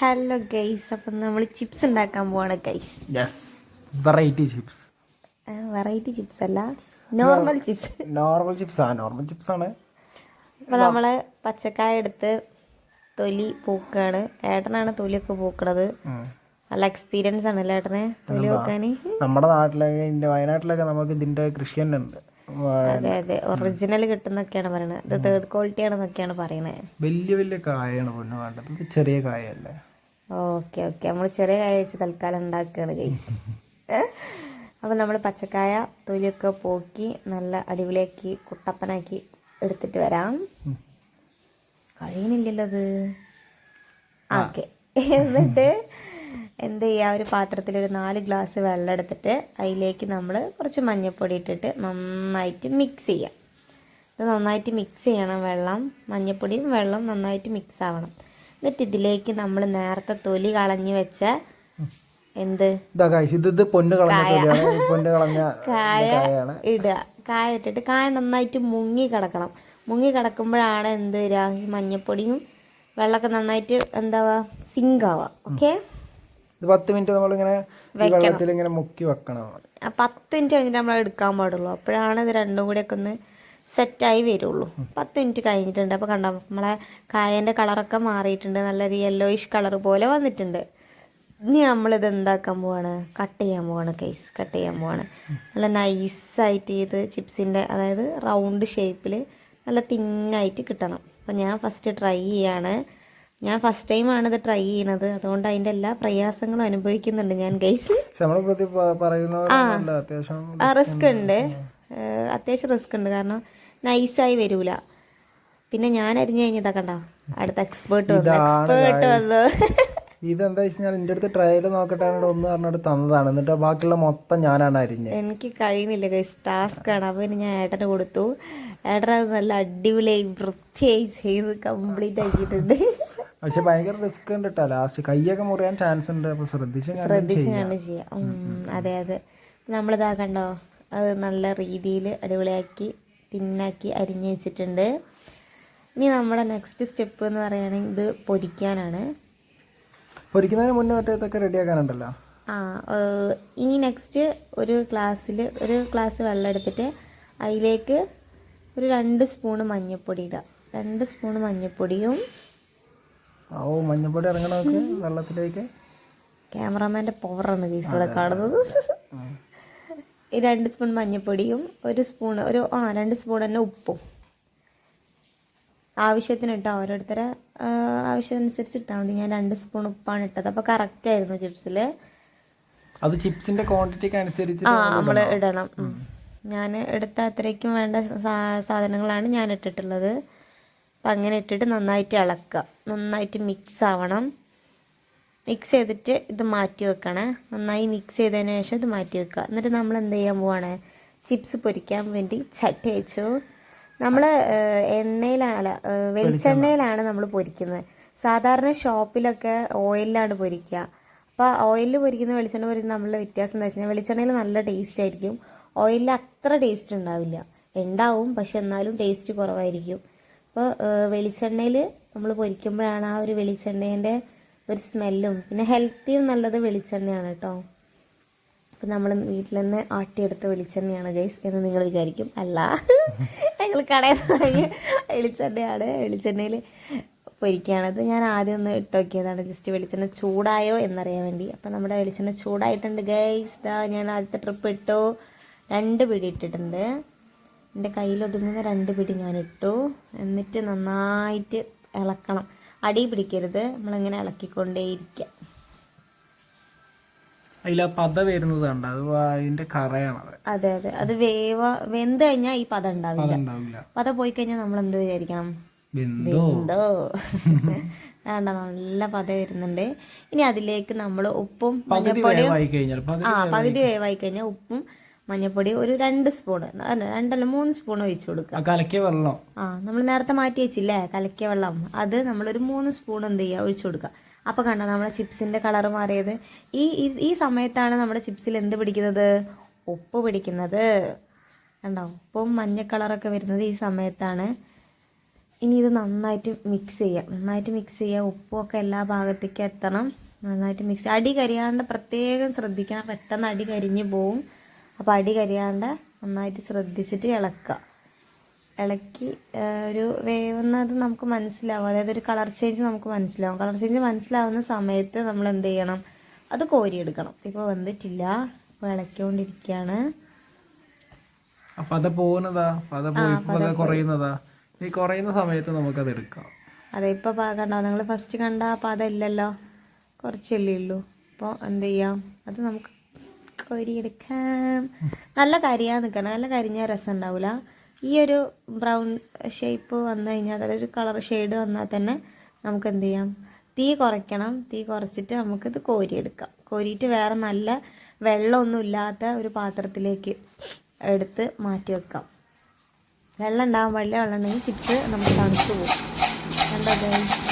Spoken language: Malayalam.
ഹലോ ഗൈസ് അപ്പം നമ്മൾ ചിപ്സ് ഉണ്ടാക്കാൻ പോവാണ് guys yes variety chips variety chips അല്ല. നോർമൽ ചിപ്സ് നോർമൽ ചിപ്സ് ആ നോർമൽ ചിപ്സ് ആണ്. അപ്പോൾ നമ്മൾ പച്ചക്കായ എടുത്ത് തൊലി പൂക്കാണ്. ഏട്ടനാണ് തൊലിയൊക്കെ പൂക്കണത്. നല്ല എക്സ്പീരിയൻസ് ആണ് അല്ലേ ഏട്ടനെ തൊലി പൂക്കാൻ നമ്മുടെ നാട്ടിലൊക്കെ ഇതിന്റെ വയനാട്ടിലൊക്കെ നമുക്ക് ഇതിന്റെ കൃഷി തന്നെ ഉണ്ട്. അതെ അതെ. ഒറിജിനൽ കിട്ടുന്നൊക്കെയാണ് പറയുന്നത് ഇത് തേർഡ് ക്വാളിറ്റി ആണെന്നൊക്കെയാണ് പറയുന്നത് വലിയ വലിയ കായാണ് പൊന്നു വേണ്ടത്. ചെറിയ കായല്ലേ ഓക്കെ ഓക്കെ. നമ്മൾ ചെറിയ കായ വെച്ച് തൽക്കാലം ഉണ്ടാക്കുകയാണ് ഗൈസ് അപ്പം നമ്മൾ പച്ചക്കായ തൊലിയൊക്കെ പോക്കി നല്ല അടിപൊളിയാക്കി കുട്ടപ്പനാക്കി എടുത്തിട്ട് വരാം. കഴിയുന്നില്ലല്ലോ അത്. ഓക്കെ. എന്നിട്ട് എന്ത് ചെയ്യുക ഒരു പാത്രത്തിൽ ഒരു നാല് ഗ്ലാസ് വെള്ളം എടുത്തിട്ട് അതിലേക്ക് നമ്മൾ കുറച്ച് മഞ്ഞൾപ്പൊടി ഇട്ടിട്ട് നന്നായിട്ട് മിക്സ് ചെയ്യാം. ഇത് നന്നായിട്ട് മിക്സ് ചെയ്യണം വെള്ളം. മഞ്ഞൾപ്പൊടിയും വെള്ളം നന്നായിട്ട് മിക്സ് ആവണം. എന്നിട്ട് ഇതിലേക്ക് നമ്മൾ നേരത്തെ തൊലി കളഞ്ഞു വെച്ച എന്ത്? ഇതാ പൊന്ന് കളഞ്ഞ പൊന്ന് കളഞ്ഞ കായ ഇടുക. കായ ഇട്ടിട്ട് കായ നന്നായിട്ട് മുങ്ങി കിടക്കണം. മുങ്ങി കിടക്കുമ്പോഴാണ് എന്ത് വരിക? ഈ മഞ്ഞപ്പൊടിയും വെള്ളമൊക്കെ നന്നായിട്ട് എന്താവാ? സിങ്ക് ആവാ ഓക്കെ പത്ത് മിനിറ്റ് നമ്മളിങ്ങനെ ഇങ്ങനെ വെള്ളത്തിൽ ഇങ്ങനെ മുക്കി വെക്കണം. പത്ത് മിനിറ്റ് കഴിഞ്ഞിട്ട് നമ്മൾ എടുക്കാൻ പാടുള്ളൂ. അപ്പോഴാണ് ഇത് രണ്ടും കൂടി ഒക്കെ ഒന്ന് സെറ്റായി വരുള്ളൂ. പത്ത് മിനിറ്റ് കഴിഞ്ഞിട്ടുണ്ട്. അപ്പോൾ കണ്ടോ നമ്മളെ കായന്റെ കളറൊക്കെ മാറിയിട്ടുണ്ട്. നല്ലൊരു യെല്ലോയിഷ് കളർ പോലെ വന്നിട്ടുണ്ട്. ഇനി നമ്മളിത് എന്താക്കാൻ പോവാണ്? കട്ട് ചെയ്യാൻ പോവാണ് കേസ് കട്ട് ചെയ്യാൻ പോവാണ്. നല്ല നൈസായിട്ട് ഇത് ചിപ്സിന്റെ അതായത് റൗണ്ട് ഷേപ്പിൽ നല്ല തിന്നായിട്ട് കിട്ടണം. അപ്പോൾ ഞാൻ ഫസ്റ്റ് ട്രൈ ചെയ്യാണ്. ഞാൻ ഫസ്റ്റ് ടൈമാണ് ഇത് ട്രൈ ചെയ്യണത്. അതുകൊണ്ട് അതിന്റെ എല്ലാ പ്രയാസങ്ങളും അനുഭവിക്കുന്നുണ്ട് ഞാൻ ഗൈസ് ആ. റിസ്ക് ഉണ്ട്. അത്യാവശ്യം റിസ്ക് ഉണ്ട്. കാരണം നൈസായി വരൂല. പിന്നെ ഞാൻ അരിഞ്ഞു കഴിഞ്ഞതാ കണ്ടോ? അടുത്ത എക്സ്പേർട്ട് വന്നു. എക്സ്പേർട്ട് വന്നു. ഇതെന്താ വെച്ചാൽ എന്റെ അടുത്ത് ട്രയൽ നോക്കട്ടെ ഒന്ന് പറഞ്ഞിട്ട് തന്നതാണ്. എന്നിട്ട് ബാക്കിയുള്ള മൊത്തം ഞാനാണ് അരിഞ്ഞത് എനിക്ക് കഴിയുന്നില്ല ഗൈസ് ടാസ്ക് ആണ്. അപ്പോൾ പിന്നെ ഞാൻ ഏട്ടന് കൊടുത്തു. ഏട്ടൻ അത് നല്ല അടിപൊളിയായി വൃത്തിയായി ചെയ്ത് കംപ്ലീറ്റ് ആക്കിയിട്ടുണ്ട്. പക്ഷെ ഭയങ്കര റിസ്ക് ഉണ്ട് കേട്ടോ ലാസ്റ്റ് കൈയൊക്കെ മുറിയാൻ ചാൻസ് ഉണ്ട്. അപ്പൊ ശ്രദ്ധിച്ച് ശ്രദ്ധിച്ച് ചെയ്യാം. കണ്ട് ചെയ്യാം. അതെ അതെ. നമ്മളിതാ കണ്ടോ? അത് നല്ല രീതിയിൽ അടിപൊളിയാക്കി. തിന്നാക്കി അരിഞ്ഞ് വെച്ചിട്ടുണ്ട്. ഇനി നമ്മുടെ നെക്സ്റ്റ് സ്റ്റെപ്പ് എന്ന് പറയുകയാണെങ്കിൽ ഇത് പൊരിക്കാനാണ്. പൊരിക്കുന്നതിന് മുന്നേ മറ്റേ ഇതൊക്കെ റെഡിയാക്കാനുണ്ടല്ലോ ആ ഇനി നെക്സ്റ്റ് ഒരു ഗ്ലാസ്സിൽ ഒരു ഗ്ലാസ് വെള്ളം എടുത്തിട്ട് അതിലേക്ക് ഒരു രണ്ട് സ്പൂണ് മഞ്ഞൾപ്പൊടി ഇടുക. രണ്ട് സ്പൂണ് മഞ്ഞൾപ്പൊടിയും ഓ മഞ്ഞപ്പൊടി ഇറങ്ങണമൊക്കെ വെള്ളത്തിലേക്ക്. ക്യാമറാമാന്റെ പവറാണ് കേസ് ഇവിടെ കാണുന്നത്. രണ്ട് സ്പൂൺ മഞ്ഞൾപ്പൊടിയും ഒരു സ്പൂൺ ഒരു ആ രണ്ട് സ്പൂൺ തന്നെ ഉപ്പും. ആവശ്യത്തിന് ഇട്ടോ ഓരോരുത്തരെ ആവശ്യമനുസരിച്ച് ഇട്ടാൽ മതി. ഞാൻ രണ്ട് സ്പൂൺ ഉപ്പാണ് ഇട്ടത്. അപ്പോൾ കറക്റ്റ് ആയിരുന്നു ചിപ്സിൽ അത് ചിപ്സിന്റെ ക്വാണ്ടിറ്റിക്ക് അനുസരിച്ച് ആ നമ്മൾ ഇടണം. ഞാൻ എടുത്ത അത്രയ്ക്കും വേണ്ട സാധനങ്ങളാണ് ഞാൻ ഇട്ടിട്ടുള്ളത്. അപ്പം അങ്ങനെ ഇട്ടിട്ട് നന്നായിട്ട് ഇളക്കുക. നന്നായിട്ട് മിക്സ് ആവണം. മിക്സ് ചെയ്തിട്ട് ഇത് മാറ്റി വെക്കണേ. നന്നായി മിക്സ് ചെയ്തതിന് ശേഷം ഇത് മാറ്റി വെക്കുക. എന്നിട്ട് നമ്മൾ എന്ത് ചെയ്യാൻ പോവാണ്? ചിപ്സ് പൊരിക്കാൻ വേണ്ടി ചട്ടി വെച്ചു. നമ്മൾ എണ്ണയിലാണ് വെളിച്ചെണ്ണയിലാണ് നമ്മൾ പൊരിക്കുന്നത്. സാധാരണ ഷോപ്പിലൊക്കെ ഓയിലിലാണ് പൊരിക്കുക. അപ്പോൾ ഓയിലിൽ പൊരിക്കുന്ന വെളിച്ചെണ്ണ പൊരിക്കുന്ന നമ്മളുടെ വ്യത്യാസം എന്താ വെച്ച് കഴിഞ്ഞാൽ വെളിച്ചെണ്ണയിൽ നല്ല ടേസ്റ്റ് ആയിരിക്കും. ഓയിലിൽ അത്ര ടേസ്റ്റ് ഉണ്ടാവില്ല. ഉണ്ടാവും പക്ഷെ എന്നാലും ടേസ്റ്റ് കുറവായിരിക്കും. അപ്പോൾ വെളിച്ചെണ്ണയിൽ നമ്മൾ പൊരിക്കുമ്പോഴാണ് ആ ഒരു വെളിച്ചെണ്ണേന്റെ ഒരു സ്മെല്ലും. പിന്നെ ഹെൽത്തിയും നല്ലത് വെളിച്ചെണ്ണയാണ് കേട്ടോ. അപ്പം നമ്മൾ വീട്ടിൽ തന്നെ ആട്ടിയെടുത്ത വെളിച്ചെണ്ണയാണ് ഗൈസ് എന്ന് നിങ്ങൾ വിചാരിക്കും. അല്ല. ഞങ്ങൾ കടയിൽ നിന്ന് വെളിച്ചെണ്ണയാണ്. വെളിച്ചെണ്ണയിൽ പൊരിക്കുകയാണത് ഞാൻ ആദ്യം ഒന്ന് ഇട്ട് നോക്കിയതാണ്. ജസ്റ്റ് വെളിച്ചെണ്ണ ചൂടായോ എന്നറിയാൻ വേണ്ടി. അപ്പം നമ്മുടെ വെളിച്ചെണ്ണ ചൂടായിട്ടുണ്ട് ഗൈസ്. ദാ ഞാൻ ആദ്യത്തെ ട്രിപ്പ് ഇട്ടു. രണ്ട് പിടി ഇട്ടിട്ടുണ്ട്. എന്റെ കയ്യിൽ ഒതുങ്ങുന്ന രണ്ട് പിടി ഞാൻ ഇട്ടു. എന്നിട്ട് നന്നായിട്ട് ഇളക്കണം. അടി പിടിക്കരുത്. നമ്മളിങ്ങനെ ഇളക്കിക്കൊണ്ടേയിരിക്കുക അതിൽ ആ പത വരുന്നത് കണ്ട? അത് അതിന്റെ കറയാണത്. അതെ അതെ. അത് വേവ വെന്ത് കഴിഞ്ഞാൽ ഈ പദം ഉണ്ടാവില്ല. പദം പോയി കഴിഞ്ഞാൽ നമ്മൾ എന്ത് വിചാരിക്കണം? വെന്തോ? എന്തോ വേണ്ട നല്ല പത വരുന്നുണ്ട്. ഇനി അതിലേക്ക് നമ്മൾ ഉപ്പും മഞ്ഞപ്പൊടിയും ആ പകുതി വേവായി കഴിഞ്ഞാൽ. ഉപ്പും മഞ്ഞപ്പൊടി ഒരു രണ്ട് സ്പൂൺ രണ്ടല്ല മൂന്ന് സ്പൂൺ ഒഴിച്ചു കൊടുക്കുക. കലക്കിയ വെള്ളം. ആ നമ്മൾ നേരത്തെ മാറ്റി വെച്ചില്ലേ? കലക്കിയ വെള്ളം. അത് നമ്മളൊരു മൂന്ന് സ്പൂൺ എന്ത് ചെയ്യുക? ഒഴിച്ചു കൊടുക്കുക. അപ്പോൾ കണ്ടോ നമ്മുടെ ചിപ്സിന്റെ കളർ മാറിയത്. ഈ ഈ- ഈ സമയത്താണ് നമ്മുടെ ചിപ്സിൽ എന്ത് പിടിക്കുന്നത്? ഉപ്പ് പിടിക്കുന്നത്. കണ്ടോ ഉപ്പും മഞ്ഞ കളറൊക്കെ വരുന്നത് ഈ സമയത്താണ്. ഇനി ഇത് നന്നായിട്ട് മിക്സ് ചെയ്യുക. നന്നായിട്ട് മിക്സ് ചെയ്യുക. ഉപ്പുമൊക്കെ എല്ലാ ഭാഗത്തേക്കും എത്തണം. നന്നായിട്ട് മിക്സ് അടി കരിയാണ്ട് പ്രത്യേകം ശ്രദ്ധിക്കണം. പെട്ടെന്ന് അടി കരിഞ്ഞു പോവും. അപ്പോൾ അടി കരിയാണ്ട് നന്നായിട്ട് ശ്രദ്ധിച്ചിട്ട് ഇളക്കുക. ഇളക്കി ഒരു വേവുന്നത് നമുക്ക് മനസ്സിലാവും. അതായത് ഒരു കളർ ചേഞ്ച് നമുക്ക് മനസ്സിലാവും. കളർ ചേഞ്ച് മനസ്സിലാവുന്ന സമയത്ത് നമ്മൾ എന്ത് ചെയ്യണം? അത് കോരിയെടുക്കണം. ഇപ്പോൾ വന്നിട്ടില്ല. ഇപ്പോൾ ഇളക്കിക്കൊണ്ടിരിക്കുകയാണ് അപ്പൊ അത് പോകുന്നതാ പത പോയി പത കുറയുന്നതാ? ഈ കുറയുന്ന സമയത്ത് നമുക്കത് എടുക്കാം. അതെ ഇപ്പോൾ കണ്ടോ? നിങ്ങൾ ഫസ്റ്റ് കണ്ട ആ അതല്ലല്ലോ? ഇല്ലല്ലോ കുറച്ചല്ലേ ഉള്ളൂ. അപ്പോൾ എന്ത് ചെയ്യാം? അത് നമുക്ക് കോരിയെടുക്കാം. നല്ല കരിയാ നിൽക്കണം നല്ല കരിഞ്ഞാൽ രസം ഉണ്ടാവില്ല ഈ ഒരു ബ്രൗൺ ഷേപ്പ് വന്നു കഴിഞ്ഞാൽ അതായത് ഒരു കളർ ഷെയ്ഡ് വന്നാൽ തന്നെ നമുക്ക് എന്ത് ചെയ്യാം? തീ കുറയ്ക്കണം. തീ കുറച്ചിട്ട് നമുക്കിത് കോരിയെടുക്കാം. കോരിയിട്ട് വേറെ നല്ല വെള്ളമൊന്നും ഇല്ലാത്ത ഒരു പാത്രത്തിലേക്ക് എടുത്ത് മാറ്റി വെക്കാം. വെള്ളം ഉണ്ടാകാൻ പാടില്ല. വെള്ളം ഉണ്ടെങ്കിൽ ചിപ്സ് നമുക്ക് തണുത്ത് പോകും. കണ്ടോ guys?